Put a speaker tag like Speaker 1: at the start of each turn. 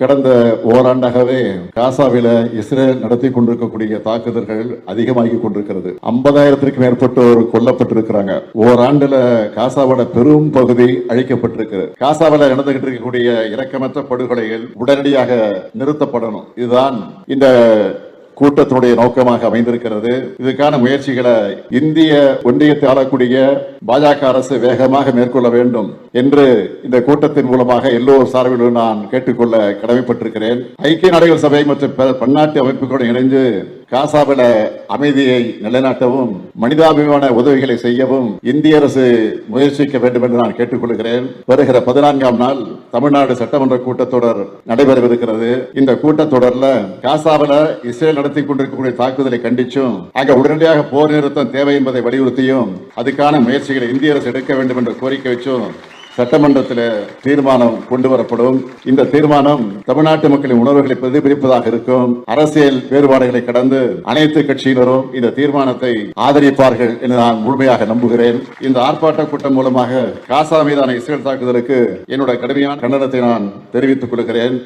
Speaker 1: கடந்த ஓராண்டாகவே காசாவில இஸ்ரேல் நடத்தி கொண்டிருக்கக்கூடிய தாக்குதல்கள் அதிகமாகி கொண்டிருக்கிறது. ஐம்பதாயிரத்திற்கு மேற்பட்டோர் கொல்லப்பட்டிருக்கிறாங்க. ஓராண்டுல காசாவோட பெரும் பகுதி அழிக்கப்பட்டிருக்கு காசாவில நடந்துகிட்டு இருக்கக்கூடிய இரக்கமற்ற படுகொலைகள் உடனடியாக நிறுத்தப்படணும். இதுதான் இந்த கூட்டத்தினுடைய நோக்கமாக அமைந்திருக்கிறது. இதுக்கான முயற்சிகளை இந்திய ஒன்றியத்தை ஆளக்கூடிய பாஜக அரசு வேகமாக மேற்கொள்ள வேண்டும் என்று இந்த கூட்டத்தின் மூலமாக எல்லோர் சார்பிலும் நான் கேட்டுக்கொள்ள கடமைப்பட்டிருக்கிறேன். ஐக்கிய நாடுகள் சபை மற்றும் பன்னாட்டு அமைப்புகளுடன் இணைந்து காசாவில அமைதியை நிலைநாட்டவும் மனிதாபிமான உதவிகளை செய்யவும் இந்திய அரசு முயற்சிக்க வேண்டும் என்று நான் கேட்டுக்கொள்கிறேன். வருகிற பதினான்காம் நாள் தமிழ்நாடு சட்டமன்ற கூட்டத்தொடர் நடைபெறவிருக்கிறது. இந்த கூட்டத்தொடர்ல காசாவில இஸ்ரேல் நடத்தி கொண்டிருக்கக்கூடிய தாக்குதலை கண்டிச்சும் அங்க உடனடியாக போர் நிறுத்தம் தேவை என்பதை வலியுறுத்தியும் அதுக்கான முயற்சிகளை இந்திய அரசு எடுக்க வேண்டும் என்ற கோரிக்கை வச்சும் சட்டமன்றத்தில் தீர்மானம் கொண்டு வரப்படும் இந்த தீர்மானம் தமிழ்நாட்டு மக்களின் உணர்வுகளை பிரதிபலிப்பதாக இருக்கும். அரசியல் வேறுபாடுகளை கடந்து அனைத்து கட்சியினரும் இந்த தீர்மானத்தை ஆதரிப்பார்கள் என்று நான் முழுமையாக நம்புகிறேன். இந்த ஆர்ப்பாட்ட கூட்டம் மூலமாக காசா மீதான இஸ்ரேல் தாக்குதலுக்கு என்னோட கடுமையான கண்டனத்தை நான் தெரிவித்துக் கொள்கிறேன்.